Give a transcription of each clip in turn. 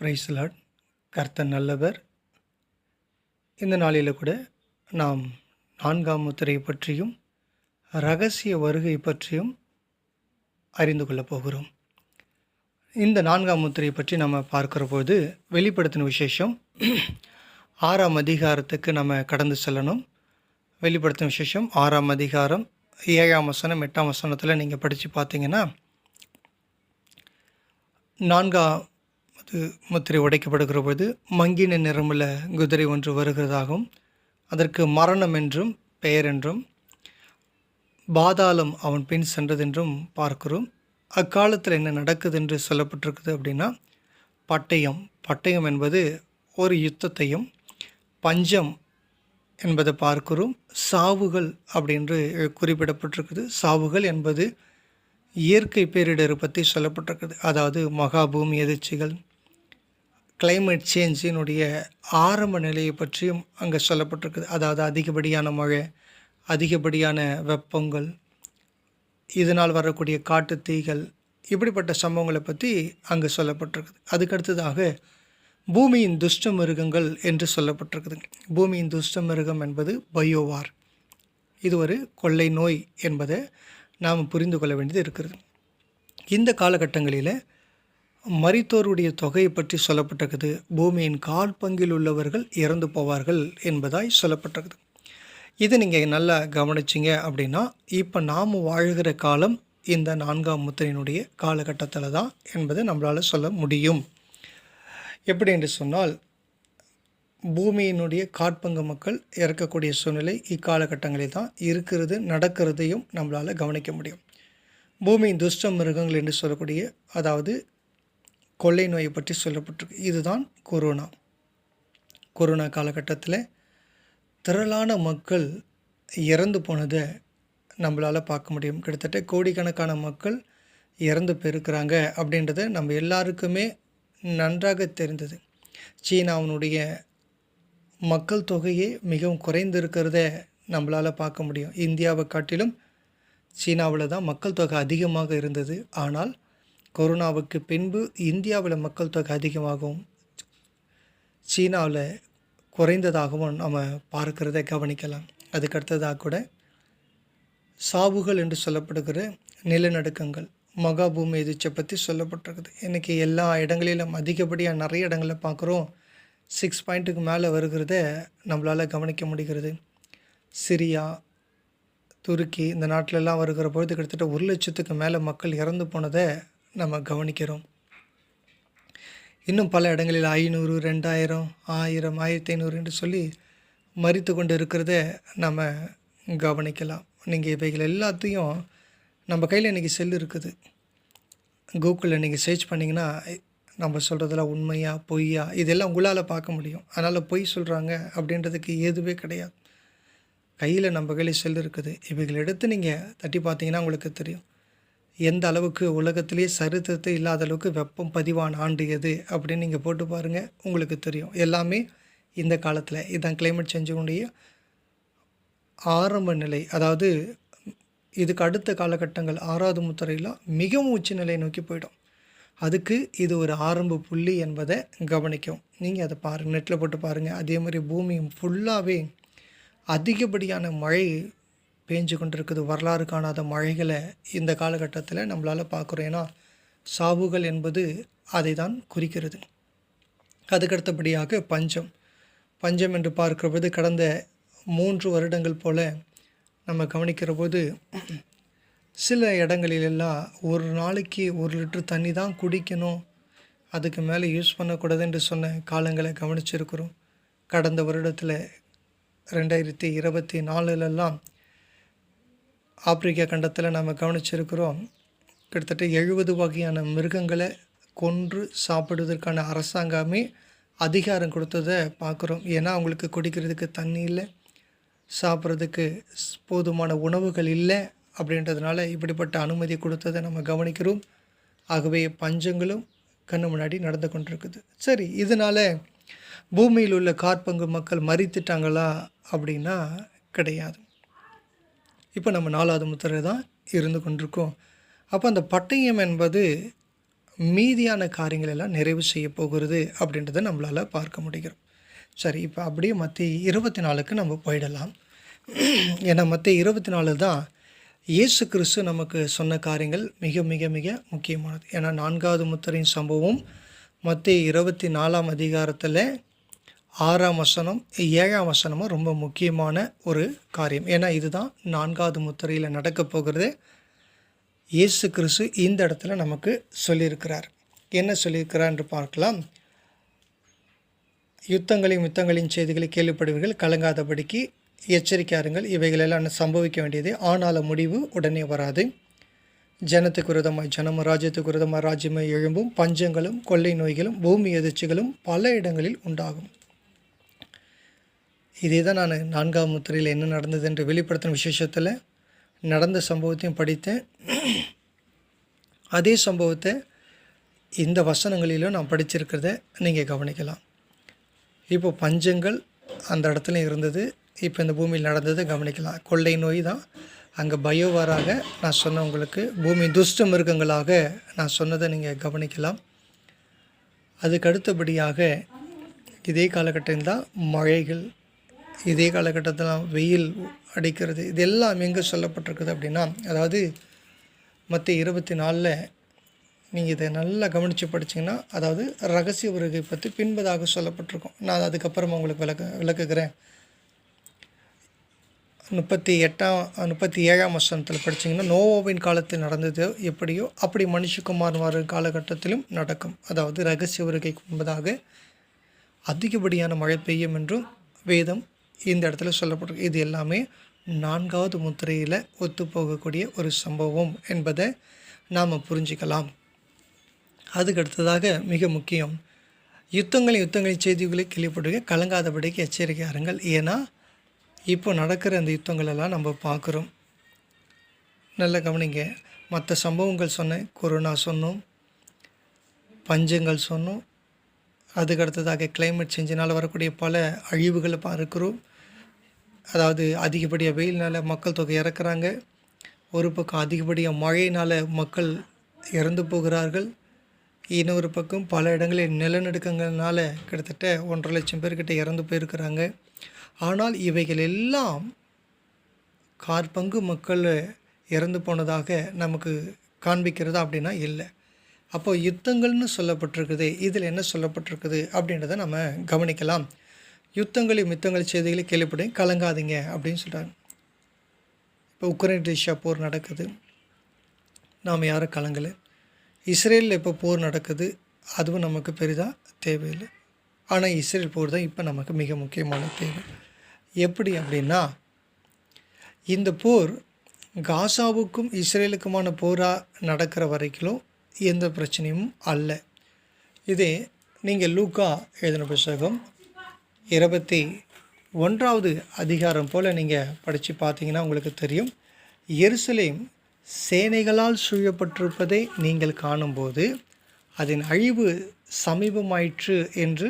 பிரைஸ்லாட் கர்த்தர் நல்லவர். இந்த நாளில் கூட நாம் நான்காம் முத்திரை பற்றியும் ரகசிய வருகை பற்றியும் அறிந்து கொள்ளப் போகிறோம். இந்த நான்காம் முத்திரை பற்றி நம்ம பார்க்குற போது வெளிப்படுத்தின விசேஷம் ஆறாம் அதிகாரத்துக்கு நம்ம கடந்து செல்லணும். வெளிப்படுத்தின விசேஷம் ஆறாம் அதிகாரம் ஏழாம் வசனம் எட்டாம் வசனத்தில் நீங்கள் படித்து பார்த்தீங்கன்னா நான்காம் அது முத்திரை உடைக்கப்படுகிற பொழுது மங்கின நிறமுள்ள குதிரை ஒன்று வருகிறதாகவும் அதற்கு மரணம் என்றும் பெயர் என்றும் பாதாளம் அவன் பின் சென்றதென்றும் பார்க்கிறோம். அக்காலத்தில் என்ன நடக்குது என்று சொல்லப்பட்டிருக்குது அப்படின்னா பட்டயம். பட்டயம் என்பது ஒரு யுத்தத்தையும் பஞ்சம் என்பதை பார்க்கிறோம். சாவுகள் அப்படின்று குறிப்பிடப்பட்டிருக்குது. சாவுகள் என்பது இயற்கை பேரிடர் பற்றி சொல்லப்பட்டிருக்குது. அதாவது மகாபூமி எதிர்ச்சிகள் கிளைமேட் சேஞ்சினுடைய ஆரம்ப நிலையை பற்றியும் அங்கே சொல்லப்பட்டிருக்குது. அதாவது அதிகப்படியான மழை அதிகப்படியான வெப்பங்கள் இதனால் வரக்கூடிய காட்டு தீகள் இப்படிப்பட்ட சம்பவங்களை பற்றி அங்கே சொல்லப்பட்டிருக்குது. அதுக்கடுத்ததாக பூமியின் துஷ்ட மிருகங்கள் என்று சொல்லப்பட்டிருக்குது. பூமியின் துஷ்ட மிருகம் என்பது பயோவார். இது ஒரு கொள்ளை நோய் என்பதை நாம் புரிந்து கொள்ள வேண்டியது இருக்கிறது. இந்த காலகட்டங்களில் மறித்தோருடைய தொகையை பற்றி சொல்லப்பட்டிருக்குது. பூமியின் கால் பங்கில் உள்ளவர்கள் இறந்து போவார்கள் என்பதாய் சொல்லப்பட்டிருக்குது. இதை நீங்கள் நல்லா கவனிச்சிங்க அப்படின்னா இப்போ நாம் வாழ்கிற காலம் இந்த நான்காம் முத்திரையினுடைய காலகட்டத்தில் தான் என்பதை நம்மளால் சொல்ல முடியும். எப்படி என்று சொன்னால் பூமியினுடைய காட்பங்கு மக்கள் இறக்கக்கூடிய சூழ்நிலை இக்காலகட்டங்களில் தான் இருக்கிறது நடக்கிறதையும் நம்மளால் கவனிக்க முடியும். பூமியின் துஷ்ட மிருகங்கள் என்று சொல்லக்கூடிய அதாவது கொள்ளை நோயை பற்றி சொல்லப்பட்டிருக்கு. இதுதான் கொரோனா. கொரோனா காலகட்டத்தில் திரளான மக்கள் இறந்து போனதை நம்மளால் பார்க்க முடியும். கிட்டத்தட்ட கோடிக்கணக்கான மக்கள் இறந்து போயிருக்கிறாங்க அப்படின்றத நம்ம எல்லாருக்குமே நன்றாக தெரிந்தது. சீனாவினுடைய மக்கள் தொகையே மிகவும் குறைந்திருக்கிறத நம்மளால் பார்க்க முடியும். இந்தியாவை காட்டிலும் சீனாவில் தான் மக்கள் தொகை அதிகமாக இருந்தது. ஆனால் கொரோனாவுக்கு பின்பு இந்தியாவில் மக்கள் தொகை அதிகமாகவும் சீனாவில் குறைந்ததாகவும் நம்ம பார்க்கிறத கவனிக்கலாம். அதுக்கடுத்ததாக கூட சாவுகள் என்று சொல்லப்படுகிற நிலநடுக்கங்கள் மகாபூமி எதிர்ச்சை பற்றி சொல்லப்பட்டிருக்குது. இன்றைக்கி எல்லா இடங்களிலும் அதிகப்படியாக நிறைய இடங்களில் பார்க்குறோம். சிக்ஸ் பாயிண்ட்டுக்கு மேலே வருகிறத நம்மளால் கவனிக்க முடிகிறது. சிரியா துருக்கி இந்த நாட்டிலெல்லாம் வருகிற பொழுது கிட்டத்தட்ட ஒரு லட்சத்துக்கு மேலே மக்கள் இறந்து போனதை நம்ம கவனிக்கிறோம். இன்னும் பல இடங்களில் ஐநூறு ரெண்டாயிரம் ஆயிரம் ஆயிரத்தி ஐநூறு என்று சொல்லி மறித்து கொண்டு இருக்கிறத நம்ம கவனிக்கலாம். நீங்கள் இவைகள் எல்லாத்தையும் நம்ம கையில் இன்றைக்கி செல் இருக்குது. கூகுளில் நீங்கள் சர்ச் பண்ணிங்கன்னா நம்ம சொல்கிறதெல்லாம் உண்மையா பொய்யா இதெல்லாம் உங்களால் பார்க்க முடியும். அதனால் பொய் சொல்கிறாங்க அப்படின்றதுக்கு எதுவே கிடையாது. கையில் நம்ம கையில் செல் இருக்குது. இவைகள் எடுத்து நீங்கள் தட்டி பார்த்தீங்கன்னா உங்களுக்கு தெரியும். எந்த அளவுக்கு உலகத்திலேயே சரித்திரத்தை இல்லாத அளவுக்கு வெப்பம் பதிவான ஆண்டு எது அப்படின்னு நீங்கள் போட்டு பாருங்கள் உங்களுக்கு தெரியும். எல்லாமே இந்த காலத்தில். இதுதான் கிளைமேட் சேஞ்சுடைய ஆரம்ப நிலை. அதாவது இதுக்கு அடுத்த காலகட்டங்கள் ஆறாவது முத்திரையில் மிகவும் உச்ச நிலையை நோக்கி போயிடும். அதுக்கு இது ஒரு ஆரம்ப புள்ளி என்பதை கவனிக்கும். நீங்கள் அதை பாருங்கள் நெட்டில் போட்டு பாருங்கள் அதே மாதிரி பூமி ஃபுல்லாகவே அதிகப்படியான மழை பேஞ்சு கொண்டிருக்குது வரலாறு காணாத மழைகளை இந்த காலகட்டத்தில் நம்மளால் பார்க்குறோம். ஏன்னா சாவுகள் என்பது அதை தான் குறிக்கிறது. அதுக்கடுத்தபடியாக பஞ்சம். பஞ்சம் என்று பார்க்கிற போது கடந்த மூன்று வருடங்கள் போல் நம்ம கவனிக்கிற போது சில இடங்களிலெல்லாம் ஒரு நாளைக்கு ஒரு லிட்டர் தண்ணி தான் குடிக்கணும் அதுக்கு மேலே யூஸ் பண்ணக்கூடாது என்று சொன்ன காலங்களை கவனிச்சிருக்கிறோம். கடந்த வருடத்தில் ரெண்டாயிரத்தி இருபத்தி நாலுலெல்லாம் ஆப்பிரிக்கா கண்டத்தில் நம்ம கவனிச்சிருக்கிறோம். கிட்டத்தட்ட எழுபது வகையான மிருகங்களை கொன்று சாப்பிடுவதற்கான அரசாங்கமே அதிகாரம் கொடுத்ததை பார்க்குறோம். ஏன்னா அவங்களுக்கு குடிக்கிறதுக்கு தண்ணி இல்லை சாப்பிட்றதுக்கு போதுமான உணவுகள் இல்லை அப்படின்றதுனால இப்படிப்பட்ட அனுமதி கொடுத்ததை நம்ம கவனிக்கிறோம். ஆகவே பஞ்சங்களும் கண்ணு முன்னாடி நடந்து கொண்டிருக்குது. சரி இதனால் பூமியில் உள்ள காற்பங்கு மக்கள் மறித்துட்டாங்களா அப்படின்னா கிடையாது. இப்போ நம்ம நாலாவது முத்திரை தான் இருந்து கொண்டிருக்கோம். அப்போ அந்த பட்டயம் என்பது மீதியான காரியங்கள் எல்லாம் நிறைவு செய்ய போகிறது அப்படின்றத நம்மளால் பார்க்க முடிகிறோம் சரி இப்போ அப்படியே மற்ற இருபத்தி நாலுக்கு நம்ம போயிடலாம். ஏன்னா மற்ற இருபத்தி நாலு தான் இயேசு கிறிஸ்து நமக்கு சொன்ன காரியங்கள் மிக மிக மிக முக்கியமானது. ஏன்னா நான்காவது முத்திரையின் சம்பவம் மற்ற இருபத்தி நாலாம் அதிகாரத்தில் ஆறாம் வசனம் ஏழாம் வசனமும் ரொம்ப முக்கியமான ஒரு காரியம். ஏன்னா இதுதான் நான்காவது முத்திரையில் நடக்க போகிறது. இயேசு கிறிஸ்து இந்த இடத்துல நமக்கு சொல்லியிருக்கிறார். என்ன சொல்லியிருக்கிறார் என்று பார்க்கலாம். யுத்தங்களையும் யுத்தங்களின் செய்திகளை கேள்விப்படுவீர்கள். கலங்காதபடிக்கு எச்சரிக்கையாருங்கள். இவைகளெல்லாம் சம்பவிக்க வேண்டியது. ஆனாலும் முடிவு உடனே வராது. ஜனத்துக்கு விரோதமாய் ஜனமும் ராஜ்யத்துக்கு விரோதமாய் ராஜ்யமாய் எழும்பும் பஞ்சங்களும் கொள்ளை நோய்களும் பூமி எதிர்ச்சிகளும் பல இடங்களில் உண்டாகும். இதே தான் நான் நான்காம் முத்திரையில் என்ன நடந்தது என்று வெளிப்படுத்தின விசேஷத்தில் நடந்த சம்பவத்தையும் படித்தேன். அதே சம்பவத்தை இந்த வசனங்களிலும் நான் படிச்சிருக்கிறத நீங்கள் கவனிக்கலாம். இப்போ பஞ்சங்கள் அந்த இடத்துல இருந்தது இப்போ இந்த பூமியில் நடந்ததை கவனிக்கலாம். கொள்ளை நோய் தான். அங்கே பயோவாராக நான் சொன்ன உங்களுக்கு பூமி துஷ்ட மிருகங்களாக நான் சொன்னதை நீங்கள் கவனிக்கலாம். அதுக்கு அடுத்தபடியாக இதே காலகட்டம் தான் மழைகள் இதே காலகட்டத்தில் வெயில் அடிக்கிறது இது எல்லாம் எங்கே சொல்லப்பட்டிருக்குது அப்படின்னா அதாவது மற்ற இருபத்தி நாலில் நீங்கள் இதை நல்லா கவனித்து படிச்சிங்கன்னா அதாவது ரகசிய உருகை பற்றி பின்பதாக சொல்லப்பட்டிருக்கும். நான் அதுக்கப்புறமா உங்களுக்கு விளக்க விளக்குகிறேன். முப்பத்தி எட்டாம் முப்பத்தி ஏழாம் வசனத்தில் படிச்சிங்கன்னா நோவோவின் காலத்தில் நடந்தது எப்படியோ அப்படி மனுஷகுமார் வரும் காலகட்டத்திலும் நடக்கும். அதாவது ரகசிய உருகைக்கு முன்பதாக அதிகப்படியான மழை பெய்யும் என்றும் வேதம் இந்த இடத்துல சொல்லப்பட்டிருக்கு. இது எல்லாமே நான்காவது முத்திரையில் ஒத்துப்போகக்கூடிய ஒரு சம்பவம் என்பதை நாம் புரிஞ்சிக்கலாம். அதுக்கு அடுத்ததாக மிக முக்கியம். யுத்தங்களின் யுத்தங்களின் செய்திகளை கேள்விப்பட்டிருக்க கலங்காதபடிக்கு எச்சரிக்கை அருங்கள். ஏன்னா இப்போ நடக்கிற அந்த யுத்தங்களெல்லாம் நம்ம பார்க்குறோம். நல்ல கவனிங்க. மற்ற சம்பவங்கள் சொன்னேன் கொரோனா சொன்னோம் பஞ்சங்கள் சொன்னோம் அதுக்கு அடுத்ததாக கிளைமேட் சேஞ்சினால் வரக்கூடிய பல அழிவுகளை பார்க்குறோம். அதாவது அதிகப்படியாக வெயில்னால் மக்கள் தொகை இறக்குறாங்க. ஒரு பக்கம் அதிகப்படியாக மழையினால் மக்கள் இறந்து போகிறார்கள். இன்னொரு பக்கம் பல இடங்களில் நிலநடுக்கங்கள்னால கிட்டத்தட்ட ஒன்றரை லட்சம் பேர்கிட்ட இறந்து போயிருக்கிறாங்க. ஆனால் இவைகள் எல்லாம் கார் பங்கு மக்கள் இறந்து போனதாக நமக்கு காண்பிக்கிறதா அப்படின்னா இல்லை. அப்போ யுத்தங்கள்னு சொல்லப்பட்டிருக்குது இதில் என்ன சொல்லப்பட்டிருக்குது அப்படின்றத நம்ம கவனிக்கலாம். யுத்தங்களையும் மித்தங்களை செய்திகளை கேள்விப்படும் கலங்காதீங்க அப்படின்னு சொல்கிறாங்க இப்போ உக்ரைன் ரஷ்யா போர் நடக்குது. நாம் யாரும் கலங்கலை. இஸ்ரேலில் இப்போ போர் நடக்குது. அதுவும் நமக்கு பெரிதாக தேவையில்லை. ஆனால் இஸ்ரேல் போர் தான் இப்போ நமக்கு மிக முக்கியமான தேவை. எப்படி அப்படின்னா இந்த போர் காசாவுக்கும் இஸ்ரேலுக்குமான போராக நடக்கிற வரைக்கும் எந்த பிரச்சனையும் அல்ல. இதே நீங்கள் லூக்கா எழுதின புத்தகம் இருபத்தி ஒன்றாவது அதிகாரம் போல் நீங்கள் படித்து பார்த்தீங்கன்னா உங்களுக்கு தெரியும். எருசலேம் சேனைகளால் சூழப்பட்டிருப்பதை நீங்கள் காணும்போது அதன் அழிவு சமீபமாயிற்று என்று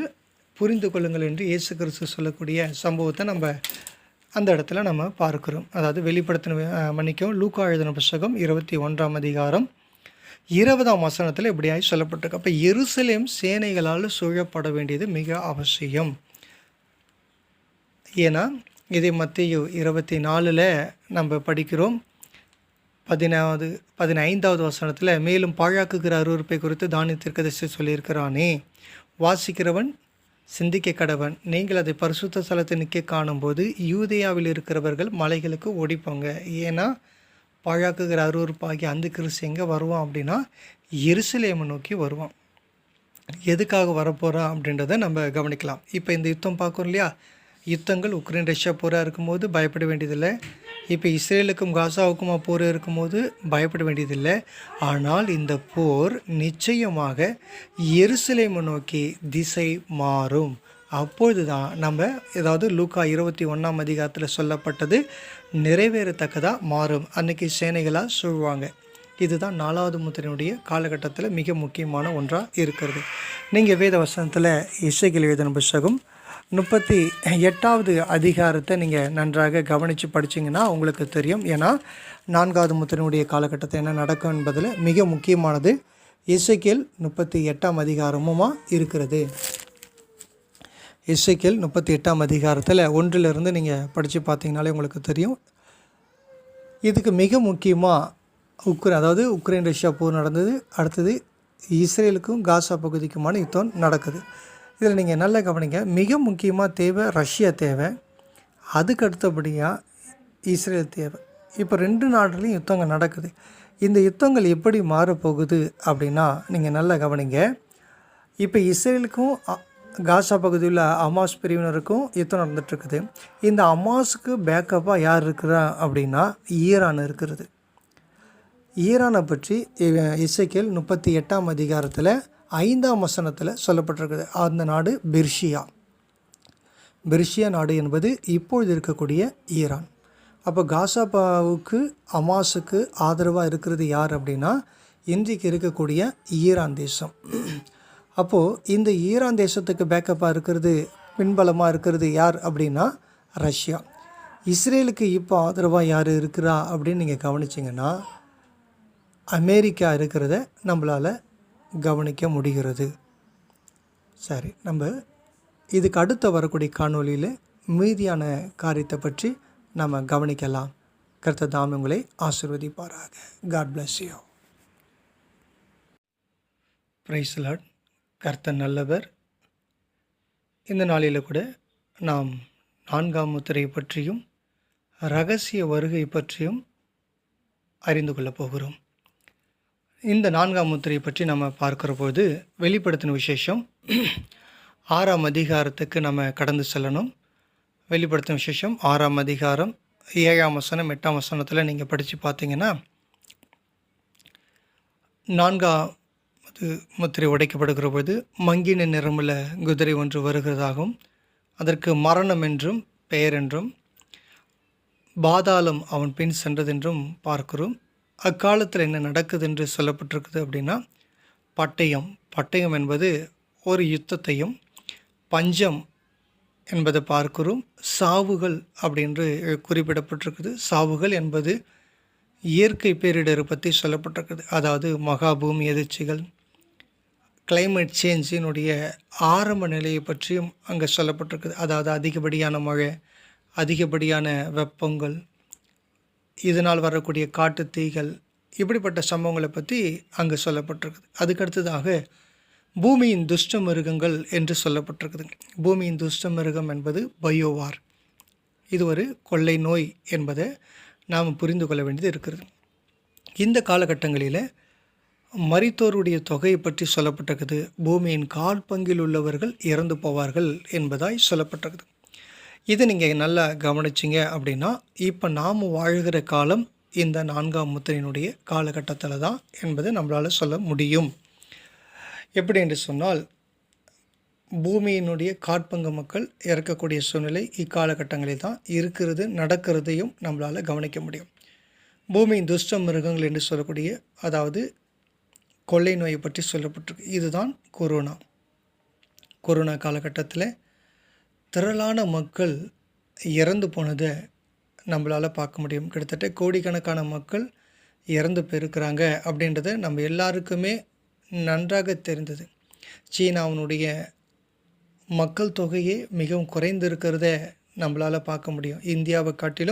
புரிந்து கொள்ளுங்கள் என்று இயேசு கிறிஸ்து சொல்லக்கூடிய சம்பவத்தை நம்ம அந்த இடத்துல நம்ம பார்க்குறோம். அதாவது வெளிப்படுத்தின மன்னிக்கவும் லூக்கா எழுதின புஸ்தகம் இருபத்தி ஒன்றாம் அதிகாரம் இருபதாம் வசனத்தில் இப்படியாய் சொல்லப்பட்டிருக்கு. அப்போ எருசலேம் சேனைகளால் சூழப்பட வேண்டியது மிக அவசியம். ஏன்னா இதை மத்திய இருபத்தி நாலில் நம்ம படிக்கிறோம். பதினாவது பதினைந்தாவது வசனத்தில் மேலும் பாழாக்குகிற அருவறுப்பை குறித்து தானியத்திற்கு சொல்லியிருக்கிறானே. வாசிக்கிறவன் சிந்திக்க கடவன். நீங்கள் அதை பரிசுத்த ஸ்தலத்தை நிற்க காணும்போது யூதேயாவில் இருக்கிறவர்கள் மலைகளுக்கு ஓடிப்போங்க. ஏன்னா பாழாக்குகிற அருவறுப்பாகி அந்த கிறிஸ்து எங்கே வருவான் அப்படின்னா எருசலேமை நோக்கி வருவான். எதுக்காக வரப்போகிறான் அப்படின்றத நம்ம கவனிக்கலாம். இப்போ இந்த யுத்தம் பார்க்குறோம் இல்லையா? யுத்தங்கள் உக்ரைன் ரஷ்யா போராக இருக்கும்போது பயப்பட வேண்டியதில்லை. இப்போ இஸ்ரேலுக்கும் காசாவுக்குமா போர் இருக்கும்போது பயப்பட வேண்டியதில்லை. ஆனால் இந்த போர் நிச்சயமாக எருசலேமை நோக்கி திசை மாறும். அப்பொழுது தான் நம்ம ஏதாவது லூக்கா இருபத்தி ஒன்றாம் அதிகாரத்தில் சொல்லப்பட்டது நிறைவேறத்தக்கதாக மாறும். அன்னைக்கு சேனைகளாக சொல்லுவாங்க இதுதான் நாலாவது முத்திரையினுடைய காலகட்டத்தில் மிக முக்கியமான ஒன்றாக இருக்கிறது. நீங்கள் வேத வசனத்தில் இசைகள் வேதன புஸ்தகம் முப்பத்தி எட்டாவது அதிகாரத்தை நீங்கள் நன்றாக கவனித்து படிச்சிங்கன்னா உங்களுக்கு தெரியும். ஏன்னா நான்காவது முத்திரையினுடைய காலகட்டத்தை என்ன நடக்கும் என்பதில் மிக முக்கியமானது இசைக்கேல் முப்பத்தி எட்டாம் அதிகாரமுமா இருக்கிறது. இசைக்கேல் முப்பத்தி எட்டாம் அதிகாரத்தில் ஒன்றிலிருந்து நீங்கள் படித்து பார்த்தீங்கனாலே உங்களுக்கு தெரியும். இதுக்கு மிக முக்கியமாக உக்ரைன் அதாவது உக்ரைன் ரஷ்யா போர் நடந்தது அடுத்தது இஸ்ரேலுக்கும் காசா பகுதிக்குமான யுத்தம் நடக்குது. இதில் நீங்கள் நல்லா கவனிங்க. மிக முக்கியமாக தேவை ரஷ்யா தேவை. அதுக்கு அடுத்தபடியாக இஸ்ரேல் தேவை. இப்போ ரெண்டு நாடுலேயும் யுத்தங்கள் நடக்குது. இந்த யுத்தங்கள் எப்படி மாறப்போகுது அப்படின்னா நீங்கள் நல்லா கவனிங்க. இப்போ இஸ்ரேலுக்கும் காசா பகுதியில் அமாஸ் பிரிவினருக்கும் யுத்தம் நடந்துகிட்ருக்குது இந்த அமாஸுக்கு பேக்கப்பாக யார் இருக்கிறா அப்படின்னா ஈரான் இருக்கிறது. ஈரானை பற்றி இசைக்கேல் முப்பத்தி எட்டாம் அதிகாரத்தில் ஐந்தாம் வசனத்தில் சொல்லப்பட்டிருக்குது. அந்த நாடு பெர்ஷியா. பெர்ஷியா நாடு என்பது இப்பொழுது இருக்கக்கூடிய ஈரான். அப்போ காசாபாவுக்கு அமாஸுக்கு ஆதரவாக இருக்கிறது யார் அப்படின்னா இன்றைக்கு இருக்கக்கூடிய ஈரான் தேசம். அப்போது இந்த ஈரான் தேசத்துக்கு பேக்கப்பாக இருக்கிறது பின்பலமாக இருக்கிறது யார் அப்படின்னா ரஷ்யா. இஸ்ரேலுக்கு இப்போ ஆதரவாக யார் இருக்கிறா அப்படின்னு நீங்கள் கவனிச்சிங்கன்னா அமெரிக்கா இருக்கிறத நம்மளால் கவனிக்க முடிகிறது. சரி நம்ம இதுக்கு அடுத்த வரக்கூடிய காணொளியில் மீதியான காரியத்தை பற்றி நம்ம கவனிக்கலாம். கருத்த தாம் உங்களை ஆசிர்வதிப்பாராக. காட் பிளஸ் யூ பிரைஸ்லாட் கர்த்த கர்த்தர் நல்லவர். இந்த நாளில் கூட நாம் நான்காம் முத்திரை பற்றியும் ரகசிய வருகை பற்றியும் அறிந்து கொள்ளப் போகிறோம். இந்த நான்காம் முத்திரையை பற்றி நம்ம பார்க்குற போது வெளிப்படுத்தின விசேஷம் ஆறாம் அதிகாரத்துக்கு நம்ம கடந்து செல்லணும். வெளிப்படுத்தின விசேஷம் ஆறாம் அதிகாரம் ஏழாம் வசனம் எட்டாம் வசனத்தில் நீங்கள் படித்து பார்த்தீங்கன்னா நான்காம் அது முத்திரை உடைக்கப்படுகிற பொழுது மங்கின நிறமுள்ள குதிரை ஒன்று வருகிறதாகவும் அதற்கு மரணம் என்றும் பெயர் என்றும் பாதாளம் அவன் பின் சென்றதென்றும் பார்க்கிறோம். அக்காலத்தில் என்ன நடக்குது என்று சொல்லப்பட்டிருக்குது அப்படின்னா பட்டயம். பட்டயம் என்பது ஒரு யுத்தத்தையும் பஞ்சம் என்பதை பார்க்கிறோம். சாவுகள் அப்படின்று குறிப்பிடப்பட்டிருக்குது. சாவுகள் என்பது இயற்கை பேரிடர் பற்றி சொல்லப்பட்டிருக்குது. அதாவது மகாபூமி எதிர்ச்சிகள் கிளைமேட் சேஞ்சினுடைய ஆரம்ப நிலையை பற்றியும் அங்கே சொல்லப்பட்டிருக்குது. அதாவது அதிகப்படியான மழை அதிகப்படியான வெப்பங்கள் இதனால் வரக்கூடிய காட்டு தீகள் இப்படிப்பட்ட சம்பவங்களை பற்றி அங்கே சொல்லப்பட்டிருக்குது. அதுக்கடுத்ததாக பூமியின் துஷ்ட மிருகங்கள் என்று சொல்லப்பட்டிருக்குது பூமியின் துஷ்ட மிருகம் என்பது பயோவார். இது ஒரு கொள்ளை நோய் என்பதை நாம் புரிந்து கொள்ள வேண்டியது இருக்கிறது. இந்த காலகட்டங்களில் மறித்தோருடைய தொகையை பற்றி சொல்லப்பட்டிருக்குது. பூமியின் கால் பங்கில் உள்ளவர்கள் இறந்து போவார்கள் என்பதாய் சொல்லப்பட்டிருக்குது. இது நீங்கள் நல்லா கவனிச்சிங்க அப்படின்னா இப்போ நாம் வாழ்கிற காலம் இந்த நான்காம் முத்திரையினுடைய காலகட்டத்தில் தான் என்பதை நம்மளால் சொல்ல முடியும். எப்படி என்று சொன்னால் பூமியினுடைய காட்பங்கு மக்கள் இறக்கக்கூடிய சூழ்நிலை இக்காலகட்டங்களில் தான் இருக்கிறது நடக்கிறதையும் நம்மளால் கவனிக்க முடியும். பூமியின் துஷ்ட மிருகங்கள் என்று சொல்லக்கூடிய அதாவது கொள்ளை நோயை பற்றி சொல்லப்பட்டிருக்கு. இதுதான் கொரோனா. கொரோனா காலகட்டத்தில் திரளான மக்கள் இறந்து போனதை நம்மளால் பார்க்க முடியும். கிட்டத்தட்ட கோடிக்கணக்கான மக்கள் இறந்து போயிருக்கிறாங்க அப்படின்றத நம்ம எல்லாருக்குமே நன்றாக தெரிந்தது. சீனாவினுடைய மக்கள் தொகையே மிகவும் குறைந்து இருக்கிறத நம்மளால் பார்க்க முடியும். இந்தியாவை காட்டிலும்